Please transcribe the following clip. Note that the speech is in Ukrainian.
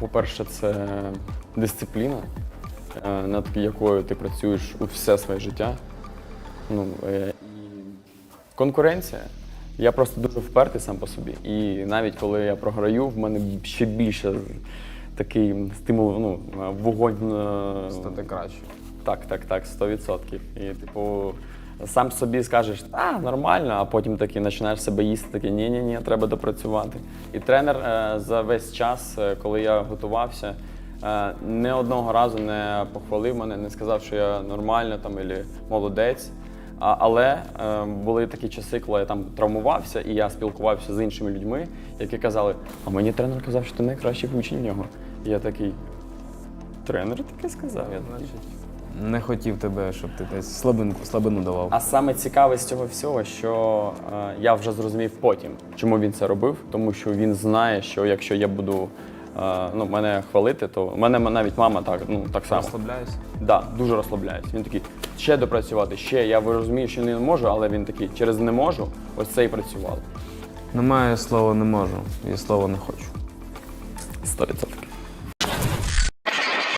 по-перше, це дисципліна, е, над якою ти працюєш у все своє життя. Ну, е, і конкуренція. Я просто дуже впертий сам по собі. І навіть коли я програю, в мене ще більше такий стимул, ну, вогонь. е, Стати краще. Так, так, так, 100%. І, типу, сам собі скажеш, а, нормально, а потім таки починаєш себе їсти, такий, ні, ні, треба допрацювати. І тренер е, за весь час, е, коли я готувався, е, не одного разу не похвалив мене, не сказав, що я нормально там або молодець. А, але е, були такі часи, коли я там травмувався, і я спілкувався з іншими людьми, які казали, а мені тренер казав, що ти найкращий учень в нього. І я такий, тренер таке сказав. Я такий, Не хотів тебе, щоб ти десь слабинку, слабину давав. А саме цікаве з цього всього, що е, я вже зрозумів потім, чому він це робив, тому що він знає, що якщо я буду е, ну, мене хвалити, то в мене навіть мама так, ну, так само. Розслабляюся. Да, дуже розслабляється. Він такий, ще допрацювати, ще. Я розумію, що не можу, але він такий, через не можу, ось це і працювало. Немає слова не можу, є слово не хочу. 100%.